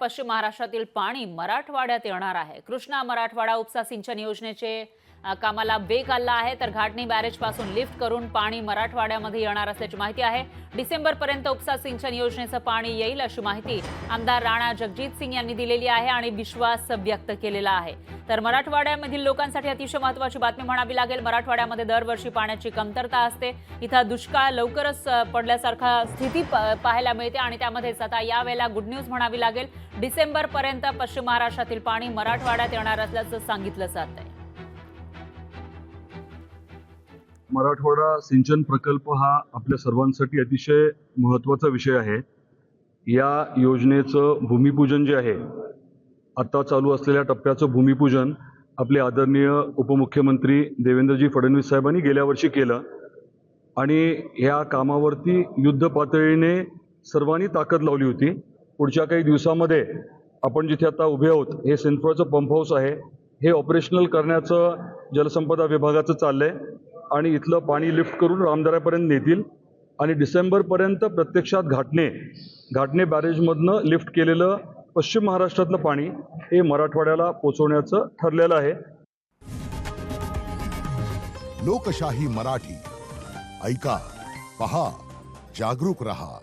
पश्चिम महाराष्ट्रातील पाणी मराठवाड्यात येणार आहे. कृष्णा मराठवाडा उपसा सिंचन योजनेचे कामाला वेग आला आहे तर घाटणी बॅरेजपासून लिफ्ट करून पाणी मराठवाड्यामध्ये येणार असल्याची माहिती आहे. डिसेंबर पर्यंत उपसा सिंचन योजनेचं पाणी येईल अशी माहिती आमदार राणा जगजित सिंग यांनी दिलेली आहे आणि विश्वास व्यक्त केलेला आहे. तर मराठवाड्यामधील लोकांसाठी अतिशय महत्वाची बातमी म्हणावी लागेल. मराठवाड्यामध्ये दरवर्षी पाण्याची कमतरता असते. इथं दुष्काळ लवकरच पडल्यासारखा स्थिती प- पाहायला मिळते आणि त्यामध्येच आता यावेळेला गुड न्यूज म्हणावी लागेल. डिसेंबर पर्यंत पश्चिम महाराष्ट्रातील पाणी मराठवाड्यात येणार असल्याचं सांगितलं जात आहे मराठवाडा सिंचन प्रकल्प हा आपल्या सर्वांसाठी अतिशय महत्त्वाचा विषय आहे. या योजनेचं भूमिपूजन जे आहे आता चालू असलेल्या टप्प्याचं भूमिपूजन आपले आदरणीय उपमुख्यमंत्री देवेंद्रजी फडणवीस साहेबांनी गेल्या वर्षी केलं. आणि या कामावरती युद्ध पातळीने सर्वांनी ताकद लावली होती. पुढच्या काही दिवसामध्ये आपण जिथे आता उभे आहोत हे सेंट्रोचं पंप हाऊस आहे. हे ऑपरेशनल करण्याचं जलसंपदा विभागाचं चाललंय. आणि इथलं पाणी लिफ्ट करून रामदऱ्यापर्यंत नेतील. आणि डिसेंबरपर्यंत प्रत्यक्षात घाटणे घाटणे बॅरेजमधनं लिफ्ट केलेलं पश्चिम महाराष्ट्रातलं पाणी हे मराठवाड्याला पोचवण्याचं ठरलेलं आहे. लोकशाही मराठी. ऐका पहा जागरूक रहा.